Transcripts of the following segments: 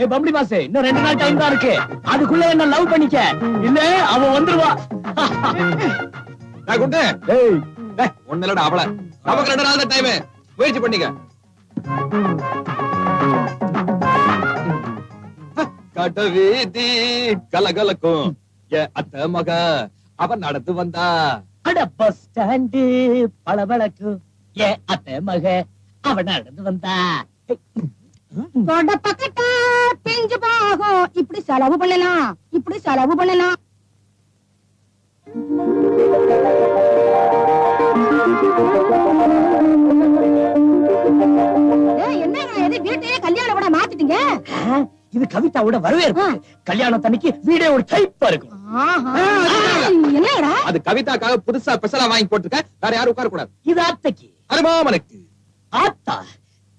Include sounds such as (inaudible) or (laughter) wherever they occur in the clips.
ஏ bubbly மாசு இன்னும் ரெண்டு நாள் டைம் தான் இருக்கு. அதுக்குள்ள என்ன லவ் பண்ணிக்க? இல்ல அவ வந்துருவா. நான் குண்டு ஏய். டேய், ஒண்ணு இல்லடா அவள. நமக்கு ரெண்டு நாள் தான் டைம் முயற்சி பண்ணிக்க. கட்ட வீதி கலகலக்கும். ஏ அத்த மக அவன் நடந்து வந்தா. அட பஸ் ஸ்டாண்டு பளபளக்கு. ஏ அத்தை மக அவ நடந்து வந்தா. தொட பக்கட்டா பிஞ்சு போகும். இப்படி செலவு பண்ணலாம். இப்படி செலவு பண்ணலாம். என்னங்க இது? வீட்டையே கல்யாணம் கூட மாத்திட்டீங்க? இது கவிதாவோட வரவேற்பு. கல்யாணம் தண்ணிக்கு வீடே ஒரு டைப்பா இருக்கும். அது கவிதாக்காக புதுசா ஸ்பெஷலா வாங்கி போட்டிருக்க. வேற யாரும் உட்கார கூடாது இது அத்தைக்கு அது மாமனுக்கு ஆத்தா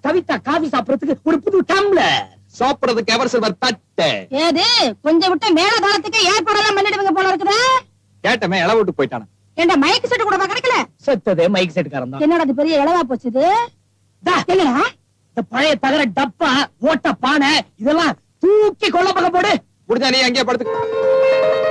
கவிதா காபி சாப்பிடறதுக்கு ஒரு புது டம்ளர். சாப்பிடுறதுக்கு எவர் சில்வர் தட்டை. ஏது கொஞ்சம் விட்டு மேல காலத்துக்கு ஏற்பாடெல்லாம் பண்ணிடுவீங்க போல இருக்குதா. கேட்டமே இளவு விட்டு போயிட்டான. ஏண்டா மைக் செட் கூட கிடைக்கல செத்ததே மைக் செட்டுக்காரன் தான் என்னடா இது பெரிய இளவா போச்சு இது தா, என்னடா? இந்த பழைய தகர டப்பா ஓட்ட பானை இதெல்லாம் தூக்கி கொல்ல பக்கம் போடு. முடிஞ்சா நீ அங்கேயே படுத்து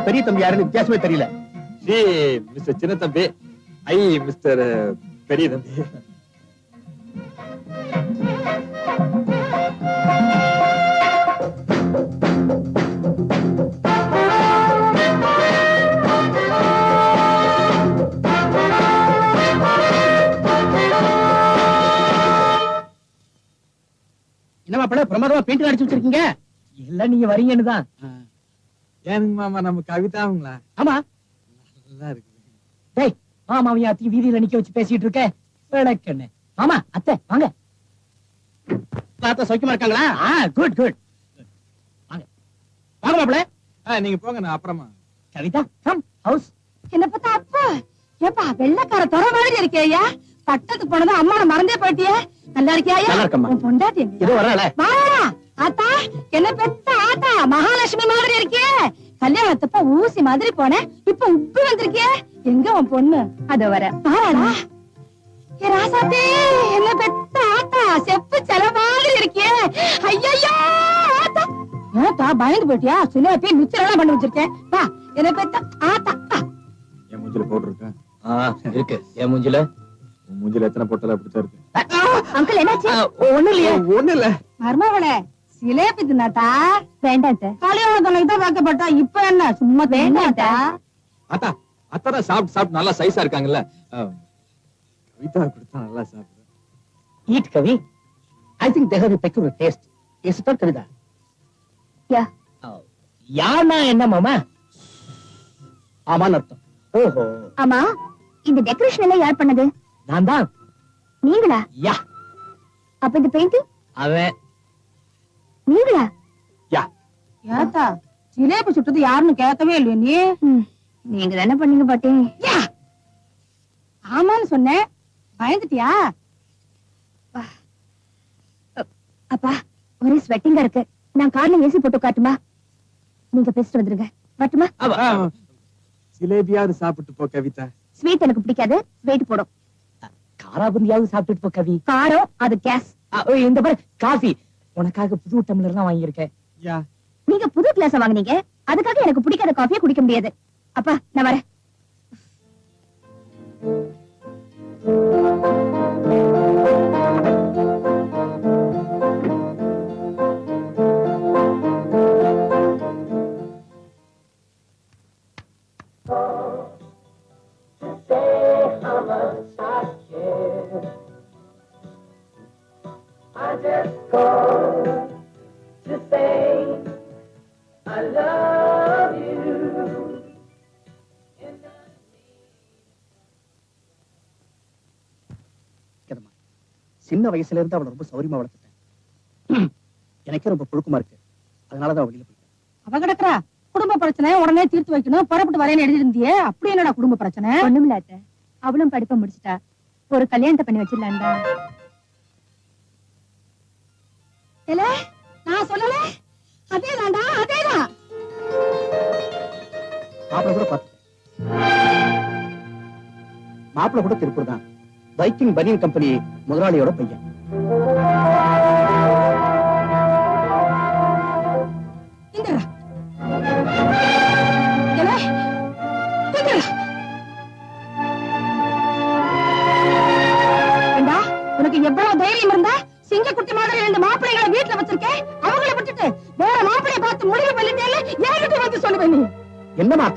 யாரு பெரிய தம்பி யாருன்னு வித்தியாசமே தெரியல. சி மிஸ்டர் சின்ன தம்பி. ஐ மிஸ்டர் பெரிய தம்பி. என்ன மாப்பிள பிரமாதமா பெயிண்ட் அடிச்சு வச்சிருக்கீங்க? இல்ல நீங்க வரீங்கன்னு தான். ஏனுங்க மாமா நம்ம கவிதாங்களா ஆமா. நல்லா இருக்கு டேய் மாமாவையும் அத்தையும் வீதியில நிக்க வச்சு பேசிட்டு இருக்க. விளக்கண்ணு. மாமா அத்தை வாங்க. தாத்தா சௌக்கியமா இருக்காங்களா? ஆ குட் குட் வாங்க. மாப்பிள. ஆ, நீங்க போங்க நான் அப்புறமா. கவிதா கம் ஹவுஸ் என்ன பார்த்தா அப்பா? ஏப்பா வெள்ளக்கார துற மாதிரி இருக்கேயா பட்டத்துக்கு போனதும் அம்மா மறந்தே போயிட்டியே. நல்லா இருக்கியா நல்லா இருக்கேம்மா. பொண்டாட்டி வரல வா ஆத்தா என்ன பெத்த ஆத்தா? மகாலட்சுமி மாதிரி இருக்கியே கல்யாணத்தப்ப ஊசி மாதிரி போனேன். இப்ப உப்பு வந்திருக்கியே எங்க உன் பொண்ணு? அது வர. பாராடா ஏ ராசாத்தே என்ன பெத்த ஆத்தா? செப்பு செல மாதிரி இருக்கியே ஐயையோ ஆத்தா. ஏத்தா பயந்து போயிட்டியா? சில பேர் மிச்சர் எல்லாம் பண்ணி வச்சிருக்கேன். வா என்ன பெத்த ஆத்தா. என் மூஞ்சில பவுடர் இருக்கா இருக்கு. என் மூஞ்சில? மூஞ்சில எத்தனை பொட்டல அப்படித்தான் இருக்கு? அங்கிள் என்னாச்சு? ஒண்ணு இல்லையே. ஒண்ணு இல்ல. மர்மவளே. சிலேபி தின்னாட்டா வேண்டாம் கல்யாண துணை தான் வைக்கப்பட்டா இப்ப என்ன? சும்மா வேண்டாட்டா அத்தா அத்தனை சாப்பிட்டு சாப்பிட்டு நல்லா சைஸா இருக்காங்கல்ல. ஆ, கவிதா கொடுத்தா நல்லா சாப்பிடு eat Kavi. I think they have a peculiar taste is it Kavitha. Yeah. யானா என்ன மாமா? ஆமான்னு அர்த்தம். ஓஹோ. ஆமா இந்த டெக்கரேஷன் எல்லாம் யார் பண்ணது? நான் தான் நீங்களா? யா. அப்ப இந்த பெயிண்டிங் அவன் நீங்களா? யா. ஏத்தா ஜிலேபி சுட்டது யாருன்னு கேட்கவே இல்லையா நீ. நீங்க தானே பண்ணீங்க பாட்டி? ஆமான்னு சொன்னேன். பயந்துட்டியா? அப்பா ஒரே ஸ்வெட்டிங்கா இருக்கு. நான் கார்ல ஏசி போட்டு காட்டுமா? நீங்க பேசிட்டு வந்துருங்க. வரட்டுமா? ஜிலேபியாவது சாப்பிட்டு போ கவிதா. ஸ்வீட் எனக்கு பிடிக்காது. வெயிட் போடும். காராபுந்தியாவது சாப்பிட்டுட்டு போ கவி. காரம் அது கேஸ். இந்த பாரு காஃபி. உனக்காக புது டம்ளர் தான் வாங்கியிருக்கேன். நீங்க புது கிளாஸ் வாங்குனீங்க அதுக்காக எனக்கு பிடிக்காத காஃபியை குடிக்க முடியாது. அப்பா நான் வரேன். சின்ன வயசுல இருந்து அவளை எனக்கே ரொம்ப புழுக்கமா இருக்கு. அதனால தான் குடும்ப பிரச்சனை உடனே தீர்த்து வைக்கணும். புறப்பட்டு வரேன்னு எழுதிருந்தியே அப்படி என்னடா குடும்ப பிரச்சனை? ஒண்ணும் அவளும் படிப்பை முடிச்சிட்டா. ஒரு கல்யாணத்தை பண்ணி வச்சிடலாம்டா. மாப்பிள கூட பார்த்துட்டேன் மாப்பிள கூட திருப்பூர் தான். பைக்கிங் பனியன் கம்பெனி முதலாளியோட பையன்.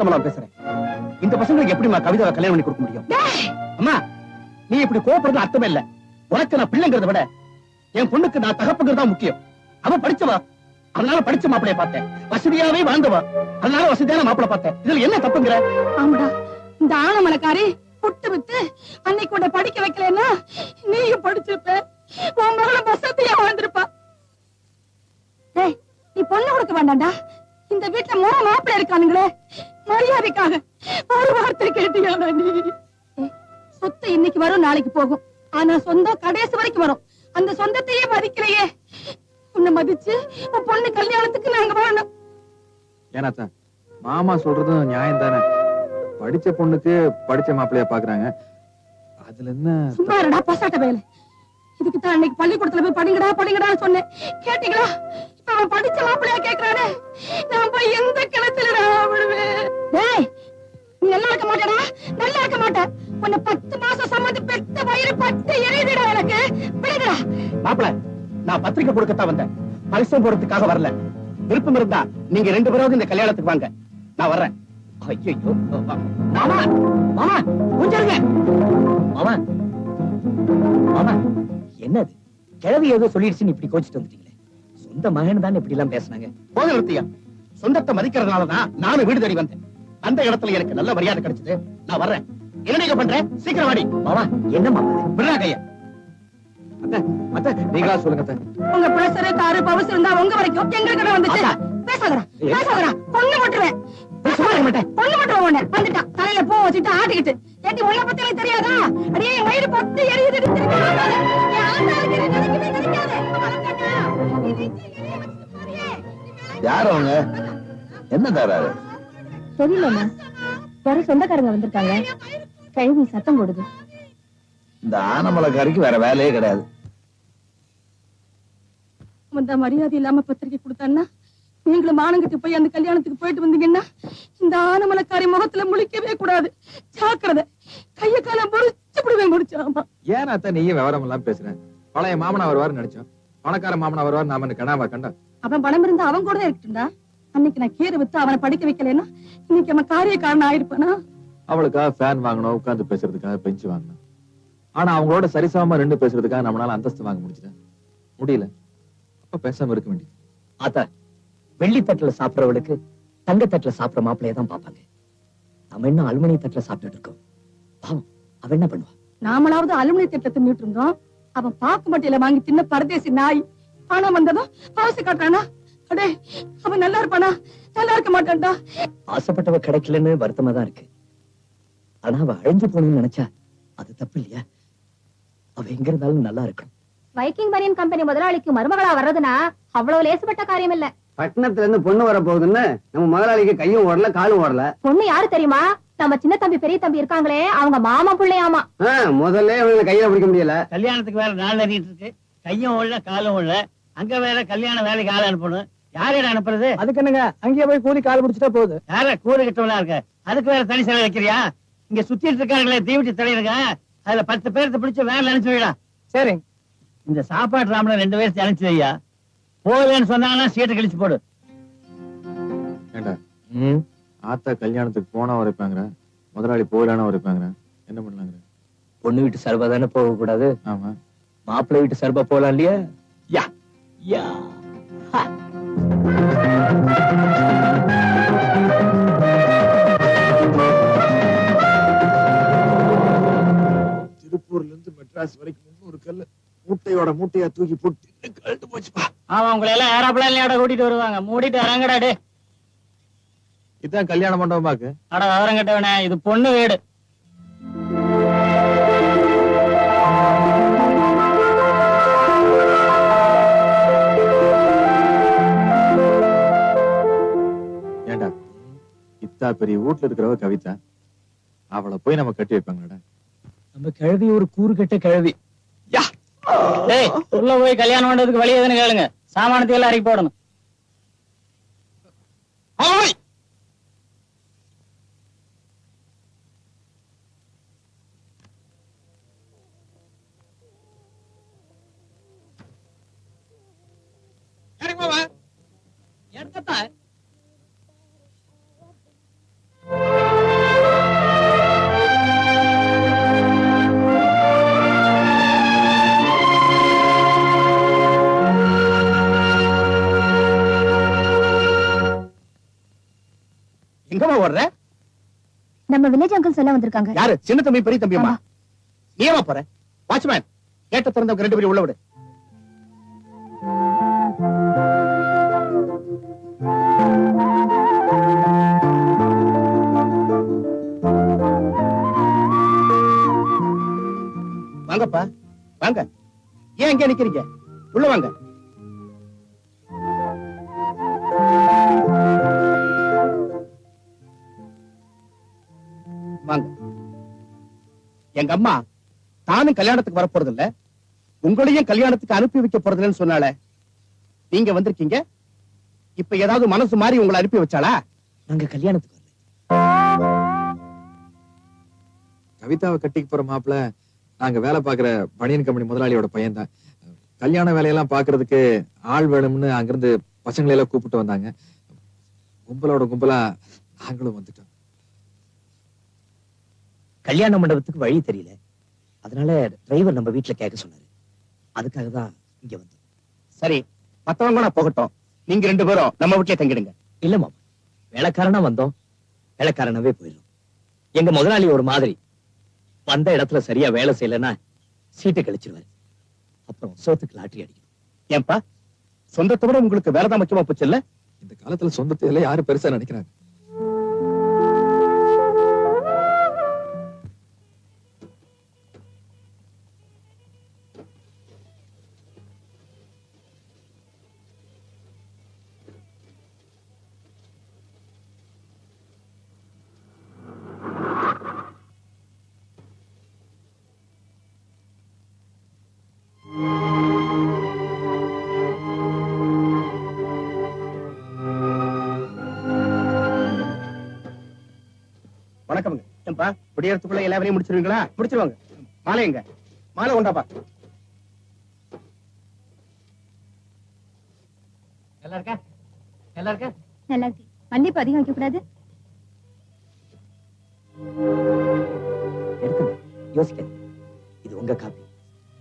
அர்த்தமெல்லாம் பேசுறேன். இந்த பசங்களுக்கு எப்படிமா கவிதாவை கல்யாணம் பண்ணி கொடுக்க முடியும்? டேய், அம்மா நீ இப்படி கோபப்படுறது அர்த்தமே இல்ல. உனக்கு நான் பிள்ளைங்கிறத விட என் பொண்ணுக்கு நான் தகப்புங்கிறது முக்கியம். அவ படிச்சவா? அதனால படிச்ச மாப்பிளைய பார்த்தேன். வசதியாவே வாழ்ந்தவா? அதனால வசதியான மாப்பிளை பார்த்தேன். இதுல என்ன தப்புங்கிற? ஆமாடா இந்த ஆனமலைக்காரி புட்டு வித்து அன்னைக்கு உன்னை படிக்க வைக்கலன்னா நீயும் படிச்சிருப்ப. உன் மகளும் வசதியா வாழ்ந்திருப்பா. நீ பொண்ணு கொடுக்க வேண்டாம்டா. இந்த வீட்டுல மூணு மாப்பிள்ளை இருக்கானுங்களே. மரியாதைக்காக ஒரு வார்த்தை கேட்டியா நீ? ஏய், சொத்து இன்னைக்கு வரும் நாளைக்கு போகும். ஆனா சொந்தம் கடைசி வரைக்கும் வரும். அந்த சொந்தத்தையே மதிக்கலையே. உன்னை மதிச்சு உன் பொண்ணு கல்யாணத்துக்கு நாங்க வரணும். ஏனாத்தா மாமா சொல்றதும் நியாயம் தானே? படிச்ச பொண்ணுக்கு படிச்ச மாப்பிள்ளைய பாக்குறாங்க. அதுல என்ன சும்மா இருடா பசாட்ட வேலை இதுக்கு தான் அன்னைக்கு பள்ளிக்கூடத்துல போய் படிங்கடா படிங்கடான்னு சொன்னேன். கேட்டீங்களா? அவன் படிச்ச மாப்பிள்ளையா கேக்குறானே? நான் போய் எந்த கிணத்துலடா விழுவேன்? டேய் நீ நல்லா இருக்க மாட்டேடா. நல்லா இருக்க மாட்டேன். உன்னை பத்து மாசம் சம்மந்து பெத்த வயிறு பட்டு எரியுதுடா எனக்கு. விடுடா மாப்பிள நான் பத்திரிக்கை கொடுக்கத்தான் வந்தேன். பரிசம் போறதுக்காக வரல. விருப்பம் இருந்தா நீங்க ரெண்டு பேராவது இந்த கல்யாணத்துக்கு வாங்க. நான் வர்றேன். ஐயோ மாமா மாமா கொஞ்சம் இருங்க மாமா மாமா என்னது? கிழவி ஏதோ சொல்லிடுச்சுன்னு இப்படி கோச்சிட்டு வந்துட்டீங்களே. சொந்த மகன் தான் இப்படி எல்லாம் பேசுனாங்க. போத நிறுத்தியா? சொந்தத்தை மதிக்கிறதுனாலதான் நானும் வீடு தேடி வந்தேன். அந்த இடத்துல எனக்கு நல்ல மரியாதை கிடைச்சது. நான் வர்றேன். என்ன நீங்க பண்ற? சீக்கிரம் வாடி. மாமா என்ன மாமா? விடுறா கைய. நீங்களா சொல்லுங்க உங்க பிரஷர் காரு இருந்தா உங்க வரைக்கும் எங்களுக்கு வந்துச்சு? பேசாதடா பேசாதடா. பொண்ணு போட்டுருவேன். பொண்ணு போட்டுருவேன் உன்னை. வந்துட்டான் தலையில பூ வச்சுட்டு ஆட்டிக்கிட்டு. ஏட்டி உன்னை பத்தி தெரியாதா? அடியே வயிறு பத்து எரியுது யார் அவங்க? என்ன தராரு தெரியலண்ணா யாரும் சொந்தக்காரங்க வந்திருக்காங்க. கழுவி சத்தம் போடுது. இந்த ஆனமலைக்காரிக்கு வேற வேலையே கிடையாது. வந்தா மரியாதை இல்லாம பத்திரிக்கை கொடுத்தான்னா நீங்களும் மானங்கிட்டு போய் அந்த கல்யாணத்துக்கு போயிட்டு வந்தீங்கன்னா இந்த ஆனமலைக்காரி முகத்துல முழிக்கவே கூடாது. ஜாக்கிரதை. கைய கால முறிச்சு விடுவேன் முடிச்சாமா ஏன் அத்தை நீயும் விவரம் எல்லாம் பேசுறேன் பழைய மாமனா வருவாருன்னு நினைச்சோம். பணக்கார மாமனா வருவார் நாம கனாவா கண்டா. அவன் பணம் இருந்தா அவன் கூட இருக்கட்டும்டா. அன்னைக்கு நான் கீரை வித்து அவனை படிக்க வைக்கலைன்னா இன்னைக்கு அவன் காரிய காரணம் ஆயிருப்பானா? அவளுக்காக ஃபேன் வாங்கணும் உட்கார்ந்து பேசுறதுக்காக பெஞ்சு வாங்கணும். ஆனா அவங்களோட சரிசமமா ரெண்டு பேசுறதுக்காக நம்மளால அந்தஸ்து வாங்க முடிச்சுதா முடியல. அப்ப பேசாம இருக்க வேண்டியது. ஆத்தா வெள்ளி தட்டுல சாப்பிடறவளுக்கு தங்க தட்டுல சாப்பிடுற மாப்பிள்ளைய தான் பாப்பாங்க நம்ம இன்னும் அலுமினிய தட்டுல சாப்பிட்டுட்டு இருக்கோம்? பாவம் அவ என்ன பண்ணுவா? நாமளாவது அலுமினிய திட்டத்தை தின்னுட்டு இருந்தோம். அவன் பாக்கு மட்டியில வாங்கி தின்ன பரதேசி நாய். பணம் வந்ததும் பாசு காட்டுறானா? அடே அவன் நல்லா இருப்பானா? நல்லா இருக்க மாட்டான்டா. ஆசைப்பட்டவ கிடைக்கலன்னு வருத்தமா தான் இருக்கு. ஆனா அவ அழிஞ்சு போகணும்னு நினைச்சா அது தப்பு இல்லையா? அவ எங்க இருந்தாலும் நல்லா இருக்கணும். வைக்கிங் பனியன் கம்பெனி முதலாளிக்கு மருமகளா வர்றதுனா அவ்வளவு லேசுப்பட்ட காரியம் இல்ல பட்டணத்துல இருந்து பொண்ணு வர போகுதுன்னு நம்ம முதலாளிக்கு கையும் ஓடல காலும் ஓடல. பொண்ணு யாரு தெரியுமா? நம்ம சின்ன தம்பி பெரிய தம்பி இருக்காங்களே அவங்க மாமா பிள்ளையாமா. முதல்ல கையில பிடிக்க முடியல. கல்யாணத்துக்கு வேற நாள் அறியிட்டு இருக்கு. கையும் ஓடல காலும் ஓடல அங்க வேற கல்யாண வேலைக்கு ஆள் அனுப்பணும். யாரையிட அனுப்புறது? அதுக்கு என்னங்க? அங்கேயே போய் கூலி கால் பிடிச்சிட்டா போகுது. யார கூறு கிட்டவளா இருக்க? அதுக்கு வேற தனி செலவு வைக்கிறியா? இங்க சுத்திட்டு இருக்காங்களே தீவிட்டி தலைவருங்க அதுல பத்து பேர்த்த பிடிச்சு வேலை அனுப்பிச்சு வைடா. சரி இந்த சாப்பாட்டு ராமனை ரெண்டு பேர்த்து அனுப்பிச்சு வையா? போகலன்னு சொன்னாங்கன்னா சீட்டை கழிச்சு போடு. ஏண்டா? ஆத்தா கல்யாணத்துக்கு போனா உரைப்பாங்கிற முதலாளி போகலான உரைப்பாங்கிற என்ன பண்ணலாங்கிற? பொண்ணு வீட்டு சர்பா தானே போக கூடாது ஆமா. மாப்பிள்ளை வீட்டு சர்பா போலாம் இல்லையா? யா. யா. திருப்பூர்ல இருந்து மெட்ராஸ் வரைக்கும் முன்னூறு கல்லு. மூட்டை மூட்டையோட மூட்டையா தூக்கி போட்டு கழுத்து போச்சுப்பா. ஆமா உங்களை எல்லாம் ஏரோப்ளான்லயோட கூட்டிட்டு வருவாங்க. மூடிட்டு இறங்கடா டே இதான் கல்யாண மண்டபமாக்கு. அட விவரம் கட்டவனே இது பொண்ணு வீடு. ஏண்டா? இத்தா பெரிய வீட்டுல இருக்கிறவ கவிதா அவளை போய் நம்ம கட்டி வைப்பாங்கடா நம்ம கிழவி ஒரு கூறு கட்ட கிழவி டேய் உள்ள போய் கல்யாணம் பண்றதுக்கு வழி எதுன்னு கேளுங்க. சாமானத்தை எல்லாம் அரைக்கி போடணும் எங்கம்மா ஓடுற? நம்ம வில்லேஜ் அங்கிள்ஸ் எல்லாம் வந்திருக்காங்க. யாரு? சின்ன தம்பி பெரிய தம்பியம்மா? நீ ஏமா போற? வாட்ச்மேன் கேட்ட திறந்தவங்க ரெண்டு பேரும் உள்ள விடு. வாங்கப்பா. வாங்க. ஏன் இங்க நிக்கிறீங்க? உள்ள வாங்க. வாங்க. எங்க அம்மா தானும் கல்யாணத்துக்கு வர போறது இல்ல உங்களையும் கல்யாணத்துக்கு அனுப்பி வைக்க போறதில்லன்னு சொன்னால நீங்க வந்திருக்கீங்க. இப்ப ஏதாவது மனசு மாறி உங்களை அனுப்பி வச்சாளா? நாங்க கல்யாணத்துக்கு வரல. கவிதாவை கட்டிக்கு போற மாப்பிள நாங்க வேலை பாக்குற பனியன் கம்பெனி முதலாளியோட பையன் தான் கல்யாண வேலையெல்லாம் பாக்குறதுக்கு ஆள் வேணும்னு அங்கிருந்து பசங்களை எல்லாம் கூப்பிட்டு வந்தாங்க. கும்பலோட கும்பலா நாங்களும் வந்துட்டோம். கல்யாண மண்டபத்துக்கு வழி தெரியல. அதனால டிரைவர் நம்ம வீட்டுல கேட்க சொன்னாரு. அதுக்காக தான் இங்க வந்து சரி மத்தவங்க நான் போகட்டும். நீங்க ரெண்டு பேரும் நம்ம வீட்டுல தங்கிடுங்க. இல்ல மாமா வேலைக்காரனா வந்தோம். வேலைக்காரனாவே போயிடும் எங்க முதலாளி ஒரு மாதிரி. வந்த இடத்துல சரியா வேலை செய்யலைன்னா சீட்டை கழிச்சிருவாரு அப்புறம் சோத்துக்கு லாட்டரி அடிக்கணும். ஏன்பா? சொந்தத்தை விட உங்களுக்கு வேலைதான் முக்கியமா போச்சு இல்ல? இந்த காலத்துல சொந்தத்தை எல்லாம் யாரும் பெருசா நினைக்கிறாங்க. விடியறதுக்குள்ள எல்லா வேலையும் முடிச்சிருவீங்களா? முடிச்சிருவாங்க. மாலை எங்க? மாலை உண்டாப்பா நல்லா இருக்கா? நல்லா இருக்கா? நல்லா இருக்கு. மன்னிப்பு அதிகம் வைக்க கூடாது யோசிக்காது இது உங்க காப்பி.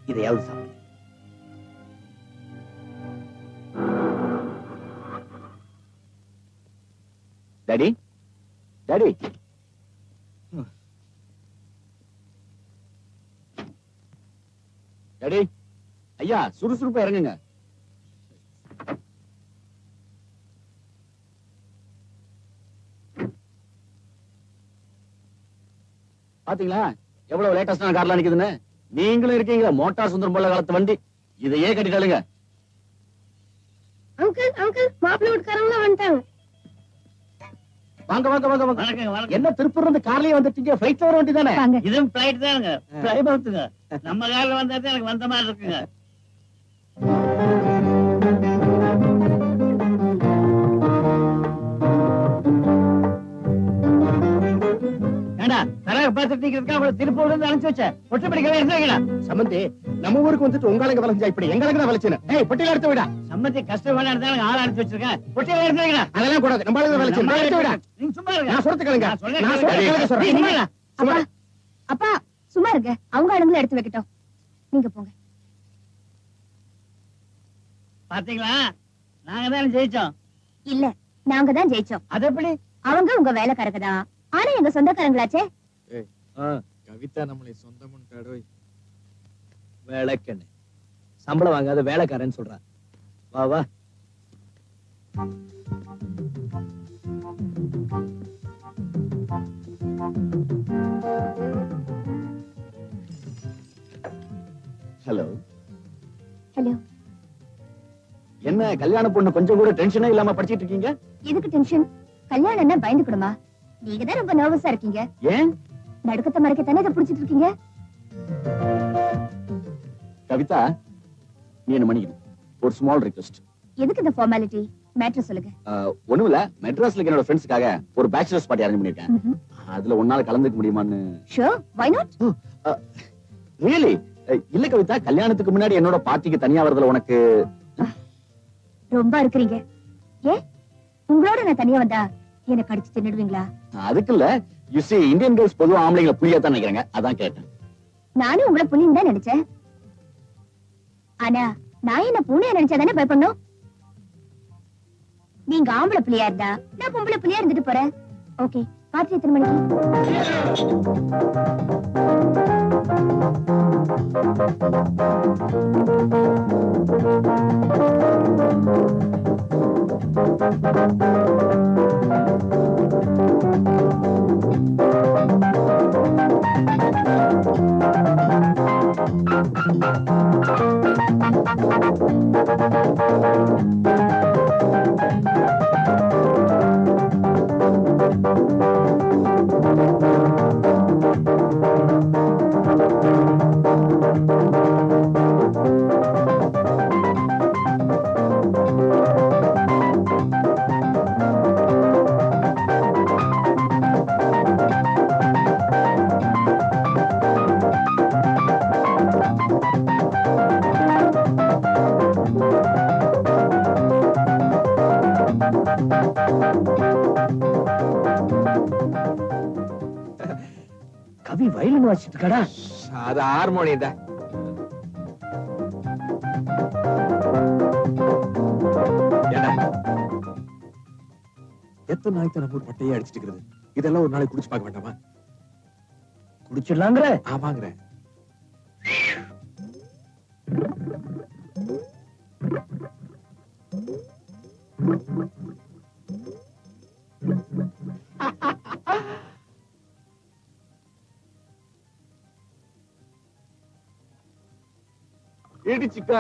இதையாவது சாப்பிடுங்க டாடி டாடி டாடி ஐயா சுறுசுறுப்பா இறங்குங்க. பாத்தீங்களா? எவ்வளவு லேட்டஸ்டான கார்லாம் நிக்குதுன்னு? நீங்களும் இருக்கீங்க மோட்டார் சுந்தரம் போல காலத்து வண்டி. இதையே கட்டிட்டாளுங்க. அங்கிள் அங்கிள் மாப்பிள்ளை வீட்டுக்காரங்களும் வந்துட்டாங்க. வாங்க வாங்க வாங்க வாங்க. என்ன திருப்பூர்ல இருந்து கார்லயே வந்துட்டீங்க? ஃபிளைட்ல வர வேண்டியதானே இதுவும் பிளைட் தானுங்க. நம்ம காரில் வந்தா எனக்கு வந்த மாதிரி இருக்குங்க. தரக பார்த்துட்டு நிக்கிறதுக்கு அவளை திருப்பூர்ல இருந்து அனுப்பிச்சு வச்ச. ஒட்டுப்படிக்கவே இருந்தீங்களா சம்பந்தி நம்ம ஊருக்கு வந்துட்டு விளைஞ்சா இப்படி எங்களுக்கு தான் விளைச்சுன்னு ஏய் பொட்டியில எடுத்து விடா. சம்மத்தி கஷ்டமான இருந்தாலும் ஆள் அனுப்பிச்சு வச்சிருக்கேன் ஒட்டியில இருந்தீங்களா அதெல்லாம் கூடாது. நம்ம ஆளுங்க விளைச்சு நான் எடுத்து விடா. நீங்க சும்மா இருங்க. நான் சொல்றது கேளுங்க நான் சொல்றேன். அப்பா அப்பா சும்மா இருங்க. அவங்க ஆளுங்களை எடுத்து வைக்கட்டும். நீங்க போங்க. பாத்தீங்களா? நாங்க தான் ஜெயிச்சோம். இல்ல நாங்க தான் ஜெயிச்சோம். அது எப்படி? அவங்க உங்க வேலைக்காரங்க தான். ஆனா எங்க சொந்தக்காரங்களாச்சே? கவிதா நம்மளை சொந்தமுன்ட்டாடோய் விளக்கண்ணு. சம்பளம் வாங்காத வேலைக்காரன்னு சொல்றான் வா வா. ஹலோ. ஹலோ. என்ன கல்யாண பொண்ணு கொஞ்சம் கூட டென்ஷனே இல்லாம படிச்சிட்டு இருக்கீங்க? எதுக்கு டென்ஷன் கல்யாணம் என்ன பயந்துக்கணுமா நீங்க தான் ரொம்ப நர்வஸா இருக்கீங்க. ஏன்? நடுக்கத்தை மறைக்கத்தானே இதை பிடிச்சிட்டு இருக்கீங்க? கவிதா நீ என்ன மன்னிக்கணும். ஒரு ஸ்மால் ரிக்வெஸ்ட் எதுக்கு இந்த ஃபார்மாலிட்டி மேட்ரு சொல்லுங்க. ஒண்ணும் இல்ல. மெட்ராஸ்ல என்னோட ஃப்ரெண்ட்ஸ்க்காக ஒரு பேச்சுலர்ஸ் பார்ட்டி அரேஞ்ச் பண்ணிருக்கேன். அதுல உன்னால கலந்துக்க முடியுமான்னு. ஷோர் வை நாட் ரியலி இல்ல கவிதா கல்யாணத்துக்கு முன்னாடி என்னோட பார்ட்டிக்கு தனியா வரதுல உனக்கு ரொம்ப இருக்கிறீங்க ஏ உங்களோட நான் தனியா வந்தா என்ன கடிச்சு தின்னுடுவீங்களா? அதுக்கு இல்ல யூ see இந்தியன் கேர்ள்ஸ் பொதுவா ஆம்பளைங்களை புரியா தான் நினைக்கிறாங்க. அதான் கேட்டேன். நானும் உங்களை புள்ளின்னு தான் நினைச்சேன். ஆனா நான் என்ன பூனைய நினைச்சா தானே பயப்படணும்? நீங்க ஆம்பளை புள்ளியா இருந்தா நான் பொம்பளை புள்ளியா இருந்துட்டு போறேன். ஓகே பார்த்து எத்தனை மணிக்கு கவி வயலின் Thank you. வாசிட்டு இருக்கடா அது ஹார்மோனியம் தான்? எத்தனை நாளைக்கு நம்ம பட்டையே அடிச்சிட்டு இருக்கிறது இதெல்லாம் ஒரு நாளைக்கு குடிச்சு பார்க்க வேண்டாமா? குடிச்சிடலாங்கிற? ஆமாங்கிறேன் (laughs) இடிச்சுக்க